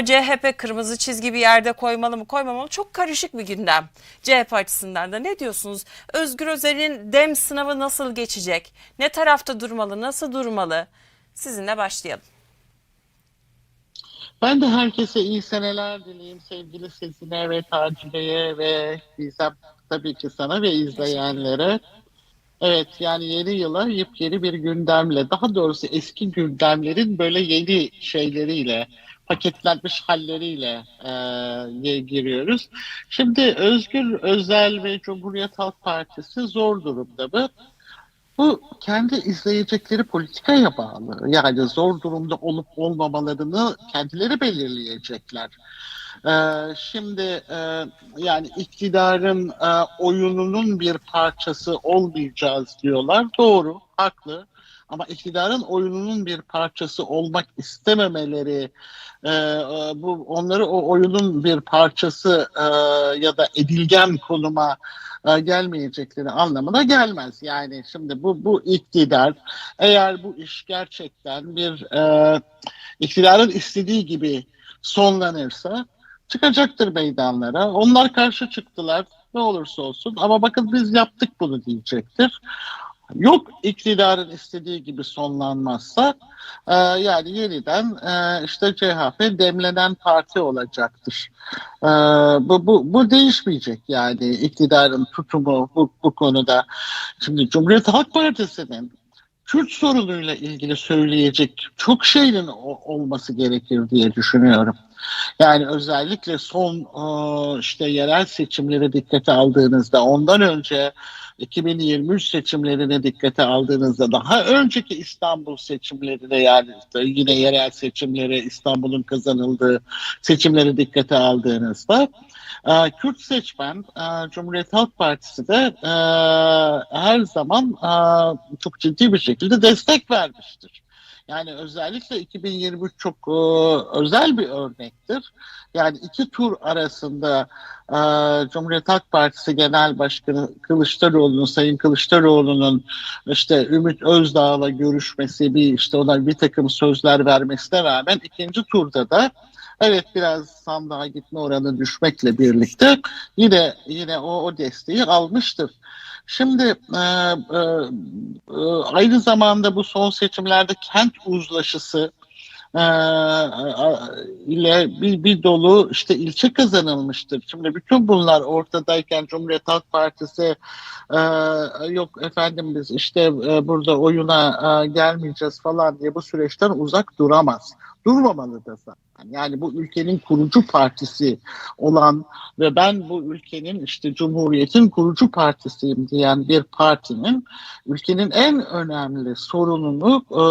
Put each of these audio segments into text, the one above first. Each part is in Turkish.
Ama CHP kırmızı çizgi bir yerde koymalı mı koymamalı? Çok karışık bir gündem CHP açısından da. Ne diyorsunuz? Özgür Özel'in dem sınavı nasıl geçecek? Ne tarafta durmalı? Nasıl durmalı? Sizinle başlayalım. Ben de herkese iyi seneler dileyim sevgili Sezine ve Tacibe'ye ve Gizem tabii ki sana ve izleyenlere. Evet yani yeni yıla yepyeni bir gündemle daha doğrusu eski gündemlerin böyle yeni şeyleriyle paketlenmiş halleriyle e, giriyoruz. Şimdi Özgür Özel ve Cumhuriyet Halk Partisi zor durumda mı? Bu kendi izleyecekleri politikaya bağlı. Yani zor durumda olup olmamalarını kendileri belirleyecekler. Ee, şimdi e, yani iktidarın e, oyununun bir parçası olmayacağız diyorlar. Doğru, haklı. Ama iktidarın oyununun bir parçası olmak istememeleri, e, e, bu onları o oyunun bir parçası e, ya da edilgen konuma e, gelmeyecekleri anlamına gelmez. Yani şimdi bu bu iktidar eğer bu iş gerçekten bir e, iktidarın istediği gibi sonlanırsa çıkacaktır meydanlara. Onlar karşı çıktılar ne olursa olsun ama bakın biz yaptık bunu diyecektir. Yok iktidarın istediği gibi sonlanmazsa e, yani yeniden e, işte CHP demlenen parti olacaktır. E, bu, bu, bu değişmeyecek yani iktidarın tutumu bu, bu konuda. Şimdi Cumhuriyet Halk Partisi'nin Kürt sorunuyla ilgili söyleyecek çok şeyin olması gerekir diye düşünüyorum. Yani özellikle son işte yerel seçimleri dikkate aldığınızda ondan önce 2023 seçimlerine dikkate aldığınızda daha önceki İstanbul seçimlerine yani yine yerel seçimlere İstanbul'un kazanıldığı seçimleri dikkate aldığınızda Kürt seçmen Cumhuriyet Halk Partisi de her zaman çok ciddi bir şekilde destek vermiştir. Yani özellikle 2023 çok e, özel bir örnektir. Yani iki tur arasında e, Cumhuriyet Halk Partisi Genel Başkanı Kılıçdaroğlu'nun, Sayın Kılıçdaroğlu'nun işte Ümit Özdağ'la görüşmesi, bir işte ona bir takım sözler vermesine rağmen ikinci turda da Evet biraz sandığa gitme oranı düşmekle birlikte yine yine o, o desteği almıştır. Şimdi e, e, e, aynı zamanda bu son seçimlerde kent uzlaşısı e, ile bir, bir dolu işte ilçe kazanılmıştır. Şimdi bütün bunlar ortadayken Cumhuriyet Halk Partisi e, yok efendim biz işte e, burada oyuna e, gelmeyeceğiz falan diye bu süreçten uzak duramaz. Durmamalı da zaten. Yani bu ülkenin kurucu partisi olan ve ben bu ülkenin işte Cumhuriyet'in kurucu partisiyim diyen bir partinin ülkenin en önemli sorununu e,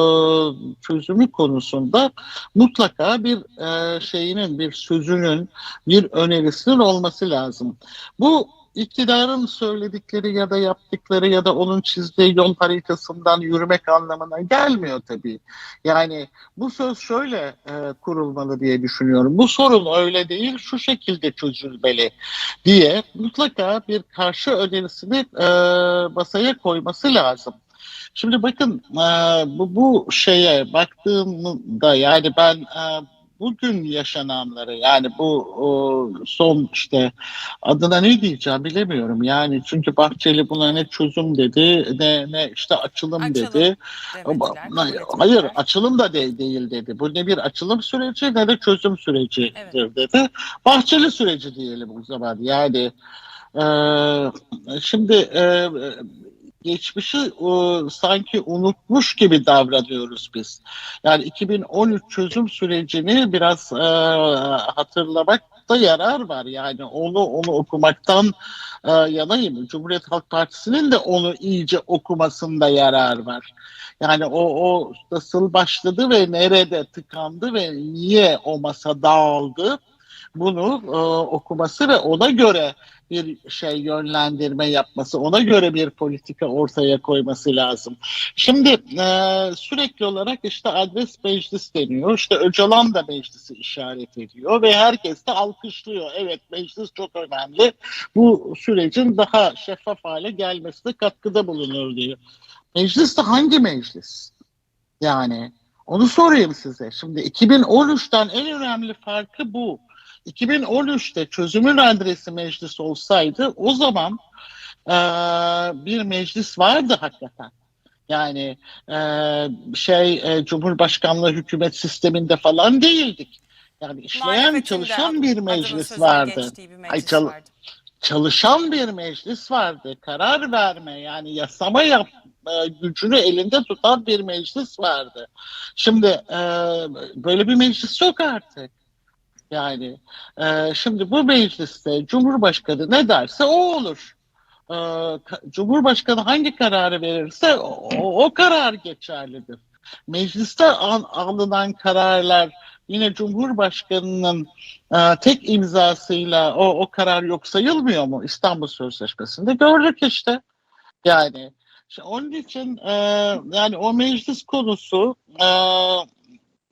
çözümü konusunda mutlaka bir e, şeyinin, bir sözünün, bir önerisinin olması lazım. Bu iktidarın söyledikleri ya da yaptıkları ya da onun çizdiği yol haritasından yürümek anlamına gelmiyor tabii. Yani bu söz şöyle e, kurulmalı diye düşünüyorum. Bu sorun öyle değil, şu şekilde çözülmeli diye mutlaka bir karşı önerisini e, masaya koyması lazım. Şimdi bakın e, bu, bu şeye baktığımda yani ben e, bugün yaşananları yani bu o, son işte adına ne diyeceğim bilemiyorum yani çünkü Bahçeli buna ne çözüm dedi ne ne işte açılım, Açılım dedi. demediler, hayır açılım da de- değil dedi. Bu ne bir açılım süreci ne de çözüm sürecidir Evet. dedi. Bahçeli süreci diyelim o zaman yani. e, şimdi e, geçmişi e, sanki unutmuş gibi davranıyoruz biz. Yani 2013 çözüm sürecini biraz e, hatırlamakta yarar var. Yani onu onu okumaktan e, yanayım. Cumhuriyet Halk Partisi'nin de onu iyice okumasında yarar var. Yani o, o nasıl başladı ve nerede tıkandı ve niye o masa dağıldı bunu e, okuması ve ona göre bir şey yönlendirme yapması, ona göre bir politika ortaya koyması lazım. Şimdi e, sürekli olarak işte adres meclis deniyor. İşte Öcalan da meclisi işaret ediyor ve herkes de alkışlıyor. Evet meclis çok önemli. Bu sürecin daha şeffaf hale gelmesine katkıda bulunur diyor. Meclis de hangi meclis? Yani Onu sorayım size. Şimdi 2013'ten en önemli farkı bu. 2013'te çözümün adresi meclis olsaydı o zaman e, bir meclis vardı hakikaten. Yani e, şey e, Cumhurbaşkanlığı hükümet sisteminde falan değildik. Yani işleyen çalışan bir meclis vardı. bir meclis Ay, çal- vardı. Çalışan bir meclis vardı. Karar verme yani yasama yap e, gücünü elinde tutan bir meclis vardı. Şimdi e, böyle bir meclis yok artık. Yani e, şimdi bu mecliste Cumhurbaşkanı ne derse o olur. E, ka- Cumhurbaşkanı hangi kararı verirse o, o karar geçerlidir. Mecliste al- alınan kararlar yine Cumhurbaşkanı'nın e, tek imzasıyla o, o karar yok sayılmıyor mu? İstanbul Sözleşmesi'nde gördük işte. Yani onun için e, yani o meclis konusu e,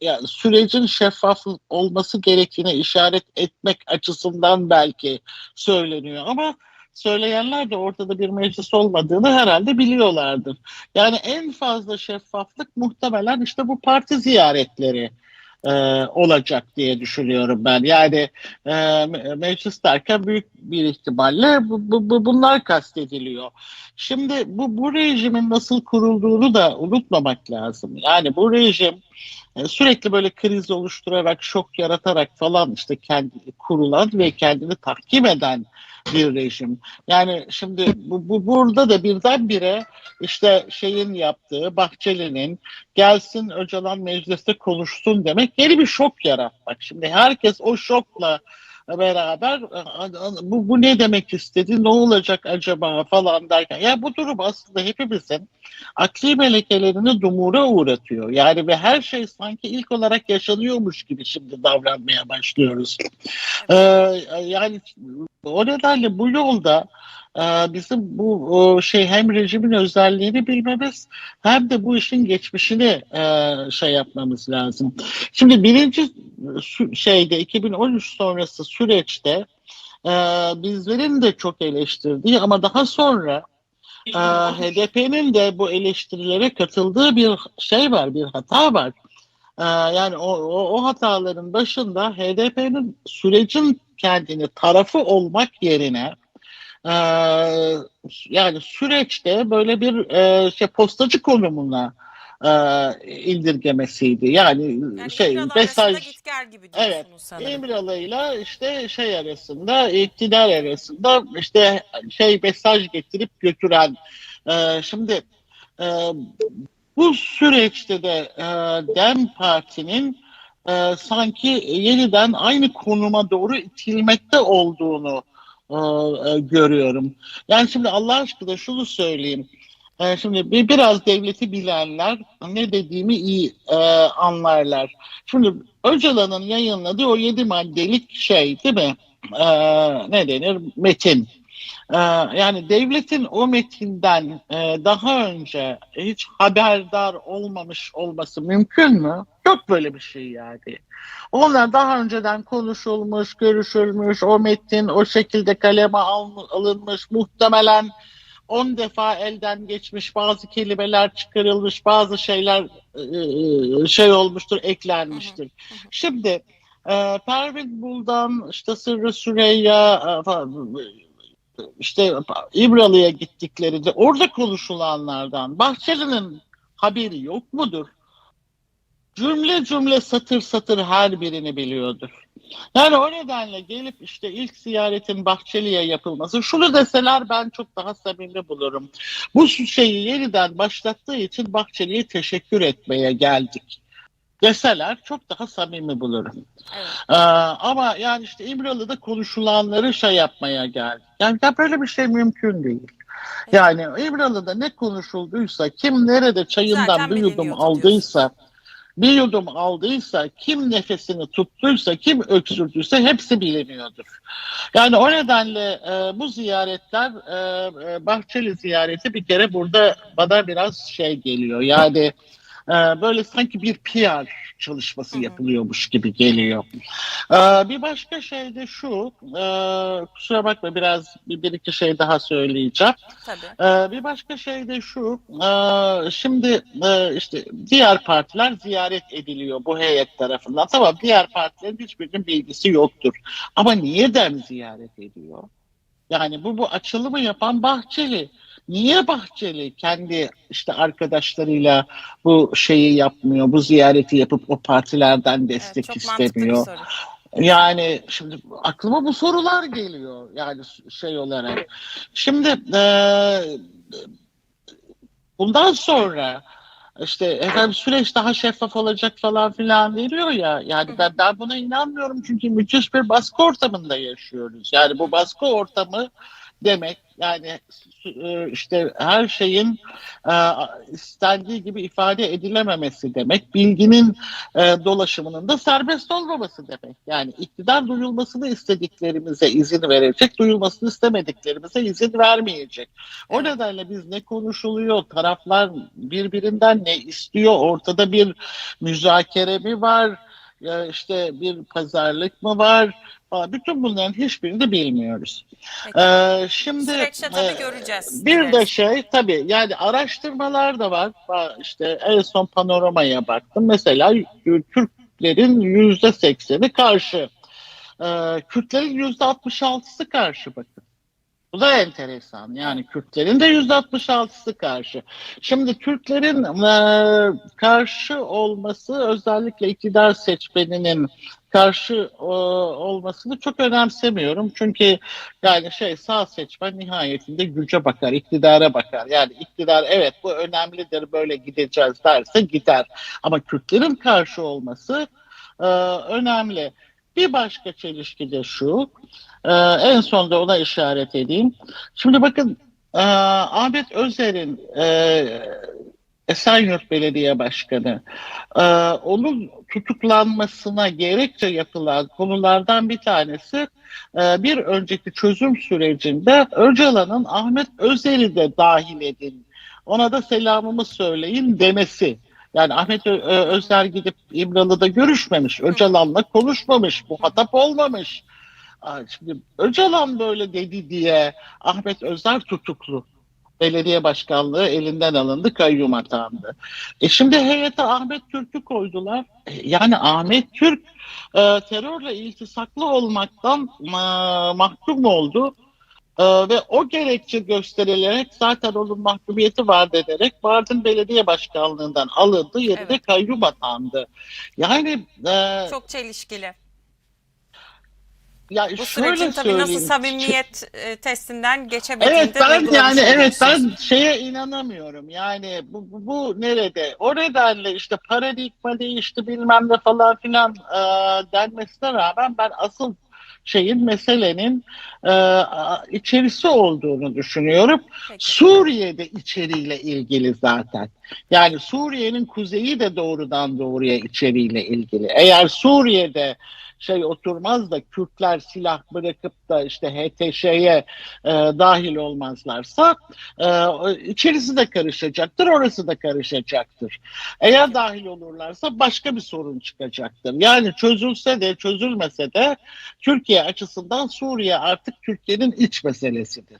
yani sürecin şeffaf olması gerektiğine işaret etmek açısından belki söyleniyor ama söyleyenler de ortada bir meclis olmadığını herhalde biliyorlardır. Yani en fazla şeffaflık muhtemelen işte bu parti ziyaretleri e, olacak diye düşünüyorum ben. Yani e, me- meclis derken büyük bir ihtimalle bu- bu- bunlar kastediliyor. Şimdi bu, bu rejimin nasıl kurulduğunu da unutmamak lazım. Yani bu rejim e, sürekli böyle kriz oluşturarak, şok yaratarak falan işte kendi kurulan ve kendini tahkim eden bir rejim. Yani şimdi bu, bu burada da birdenbire işte şeyin yaptığı Bahçeli'nin gelsin Öcalan mecliste konuşsun demek yeni bir şok yaratmak. Şimdi herkes o şokla beraber bu, bu ne demek istedi, ne olacak acaba falan derken. Ya bu durum aslında hepimizin akli melekelerini dumura uğratıyor. Yani ve her şey sanki ilk olarak yaşanıyormuş gibi şimdi davranmaya başlıyoruz. Ee, yani o nedenle bu yolda e, bizim bu şey hem rejimin özelliğini bilmemiz hem de bu işin geçmişini e, şey yapmamız lazım. Şimdi birinci şeyde 2013 sonrası süreçte e, bizlerin de çok eleştirdiği ama daha sonra HDP'nin de bu eleştirilere katıldığı bir şey var, bir hata var. Yani o, o, o hataların başında HDP'nin sürecin kendini tarafı olmak yerine e, yani süreçte böyle bir e, şey postacı konumuna e, indirgemesiydi. Yani, Yani şey İmralı mesaj arasında git gel gibi Evet, sanırım. İmralı'yla işte şey arasında, iktidar arasında işte şey mesaj getirip götüren. Ee, şimdi e, bu süreçte de e, DEM Parti'nin e, sanki yeniden aynı konuma doğru itilmekte olduğunu e, e, görüyorum. Yani şimdi Allah aşkına şunu söyleyeyim. E, şimdi bir biraz devleti bilenler ne dediğimi iyi e, anlarlar. Şimdi Öcalan'ın yayınladığı o yedi maddelik şey değil mi? Ee, ne denir? Metin. Ee, yani devletin o metinden e, daha önce hiç haberdar olmamış olması mümkün mü? Yok böyle bir şey yani. Onlar daha önceden konuşulmuş, görüşülmüş, o metin o şekilde kaleme al- alınmış, muhtemelen 10 defa elden geçmiş, bazı kelimeler çıkarılmış, bazı şeyler e, şey olmuştur, eklenmiştir. Şimdi e, Pervin Buldan, işte Sırrı Süreyya, e, falan, işte İmralı'ya gittiklerinde orada konuşulanlardan Bahçeli'nin haberi yok mudur? Cümle cümle satır satır her birini biliyordur. Yani o nedenle gelip işte ilk ziyaretin Bahçeli'ye yapılması, şunu deseler ben çok daha samimi bulurum. Bu şeyi yeniden başlattığı için Bahçeli'ye teşekkür etmeye geldik deseler çok daha samimi bulurum. Evet. Ee, ama yani işte İmralı'da konuşulanları şey yapmaya geldi. Yani ya böyle bir şey mümkün değil. Yani İmralı'da ne konuşulduysa, kim nerede çayından Zaten bir yudum biliniyordu aldıysa, bir yudum aldıysa, kim nefesini tuttuysa, kim öksürdüyse hepsi biliniyordur. Yani o nedenle e, bu ziyaretler, e, e, Bahçeli ziyareti bir kere burada bana biraz şey geliyor. Yani e, böyle sanki bir PR çalışması yapılıyormuş gibi geliyor. E, bir başka şey de şu, e, kusura bakma biraz bir, bir iki şey daha söyleyeceğim. Tabii. Ee, bir başka şey de şu, e, şimdi e, işte diğer partiler ziyaret ediliyor bu heyet tarafından. Tamam diğer partilerin hiçbirinin bilgisi yoktur. Ama niyeden ziyaret ediyor? Yani bu bu açılımı yapan Bahçeli. Niye Bahçeli kendi işte arkadaşlarıyla bu şeyi yapmıyor, bu ziyareti yapıp o partilerden Evet, destek bir istemiyor? Yani şimdi aklıma bu sorular geliyor yani şey olarak. Şimdi e, bundan sonra işte efendim süreç daha şeffaf olacak falan filan veriyor ya. Yani ben, ben buna inanmıyorum çünkü müthiş bir baskı ortamında yaşıyoruz. Yani bu baskı ortamı demek yani e, işte her şeyin e, istendiği gibi ifade edilememesi demek. Bilginin e, dolaşımının da serbest olmaması demek. Yani iktidar duyulmasını istediklerimize izin verecek, duyulmasını istemediklerimize izin vermeyecek. O nedenle biz ne konuşuluyor, taraflar birbirinden ne istiyor, ortada bir müzakere mi var, ya işte bir pazarlık mı var, falan. bütün bunların hiçbirini de bilmiyoruz. Peki. Ee, şimdi Süreçte tabii e, göreceğiz. Bir de Evet. şey tabii yani araştırmalar da var. İşte en son panoramaya baktım. Mesela Türklerin yüzde sekseni karşı. Ee, Kürtlerin yüzde 66'sı karşı bakın. Bu da enteresan. Yani Kürtlerin de yüzde 66'sı karşı. Şimdi Kürtlerin e, karşı olması özellikle iktidar seçmeninin karşı e, olmasını çok önemsemiyorum. Çünkü yani şey sağ seçmen nihayetinde güce bakar, iktidara bakar. Yani iktidar evet bu önemlidir böyle gideceğiz derse gider. Ama Kürtlerin karşı olması e, önemli. Bir başka çelişki de şu, e, en son da ona işaret edeyim. Şimdi bakın e, Ahmet Özer'in e, Esenyurt Belediye Başkanı, e, onun tutuklanmasına gerekçe yapılan konulardan bir tanesi e, bir önceki çözüm sürecinde Öcalan'ın Ahmet Özer'i de dahil edin, ona da selamımı söyleyin demesi. Yani Ahmet Ö- Ö- Özer gidip İmralı'da görüşmemiş, Öcalan'la konuşmamış, muhatap olmamış. Şimdi Öcalan böyle dedi diye Ahmet Özer tutuklu. Belediye başkanlığı elinden alındı, kayyum atandı. E şimdi heyete Ahmet Türk'ü koydular. E, Yani Ahmet Türk e, terörle iltisaklı olmaktan mahkum oldu. E, ve o gerekçe gösterilerek zaten onun mahkumiyeti var denerek Mardin Belediye Başkanlığından alındı, yerine Evet. kayyum atandı. Yani e, Çok çelişkili. ya Bu sürecin tabii nasıl samimiyet e, testinden geçebildiğini Evet ben yani evet ben şeye inanamıyorum. Yani bu, bu, bu nerede? O nedenle işte paradigma değişti bilmem ne falan filan e, denmesine rağmen ben asıl şeyin meselenin e, içerisi olduğunu düşünüyorum. Peki. Suriye'de içeriğiyle ilgili zaten. Yani Suriye'nin kuzeyi de doğrudan doğruya içeriğiyle ilgili. Eğer Suriye'de şey oturmaz da Kürtler silah bırakıp da işte HTŞ'ye e, dahil olmazlarsa e, içerisi de karışacaktır, orası da karışacaktır. Eğer dahil olurlarsa başka bir sorun çıkacaktır. Yani çözülse de çözülmese de Türkiye açısından Suriye artık Türkiye'nin iç meselesidir.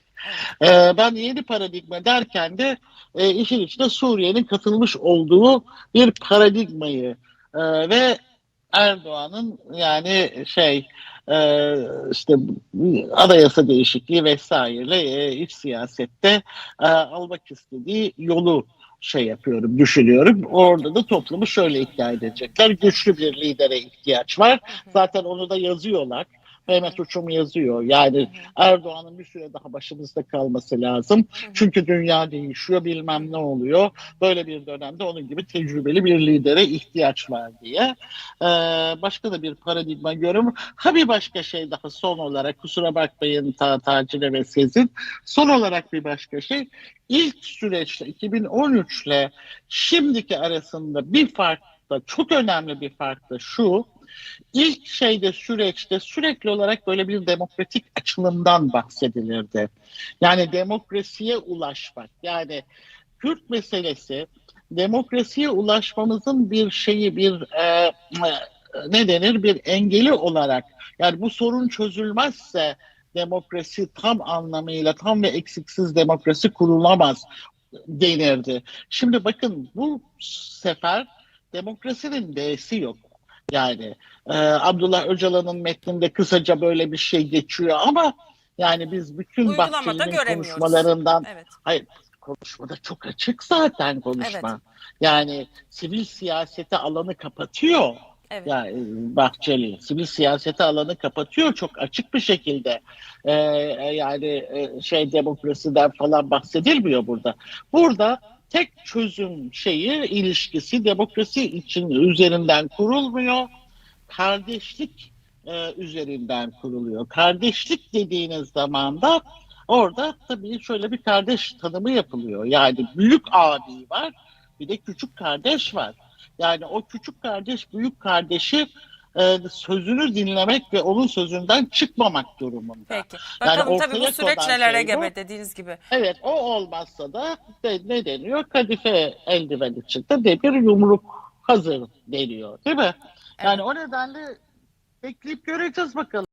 Ee, ben yeni paradigma derken de e, işin içine Suriye'nin katılmış olduğu bir paradigmayı e, ve Erdoğan'ın yani şey e, işte anayasa değişikliği vesaireyle e, iç siyasette e, almak istediği yolu şey yapıyorum, düşünüyorum. Orada da toplumu şöyle ikna edecekler. Güçlü bir lidere ihtiyaç var. Zaten onu da yazıyorlar. Mehmet Uçum yazıyor. Yani Erdoğan'ın bir süre daha başımızda kalması lazım. Çünkü dünya değişiyor, bilmem ne oluyor. Böyle bir dönemde onun gibi tecrübeli bir lidere ihtiyaç var diye. Ee, başka da bir paradigma görüyorum. Ha bir başka şey daha son olarak kusura bakmayın ta Tacile ve Sezin. Son olarak bir başka şey. İlk süreçte 2013 ile şimdiki arasında bir fark da çok önemli bir fark da şu. İlk şeyde süreçte sürekli olarak böyle bir demokratik açılımdan bahsedilirdi. Yani demokrasiye ulaşmak. Yani Kürt meselesi demokrasiye ulaşmamızın bir şeyi, bir e, ne denir, bir engeli olarak yani bu sorun çözülmezse demokrasi tam anlamıyla tam ve eksiksiz demokrasi kurulamaz denirdi. Şimdi bakın bu sefer demokrasinin D'si yok. Yani e, Abdullah Öcalan'ın metninde kısaca böyle bir şey geçiyor ama yani biz bütün Bahçeli'nin konuşmalarından Evet. hayır konuşmada çok açık zaten konuşma. Yani sivil siyasete alanı kapatıyor. Evet. Yani Bahçeli sivil siyasete alanı kapatıyor çok açık bir şekilde. Ee, yani e, şey demokrasiden falan bahsedilmiyor burada. Burada tek çözüm şeyi ilişkisi demokrasi için üzerinden kurulmuyor. Kardeşlik e, üzerinden kuruluyor. Kardeşlik dediğiniz zaman da orada tabii şöyle bir kardeş tanımı yapılıyor. Yani büyük abi var bir de küçük kardeş var. Yani o küçük kardeş büyük kardeşi e, sözünü dinlemek ve onun sözünden çıkmamak durumunda. Peki. Yani Bakalım tabii bu süreç nelere şey gebe dediğiniz gibi. Evet o olmazsa da de, ne deniyor? Kadife eldiven içinde de bir yumruk hazır deniyor değil mi? Yani o nedenle bekleyip göreceğiz bakalım.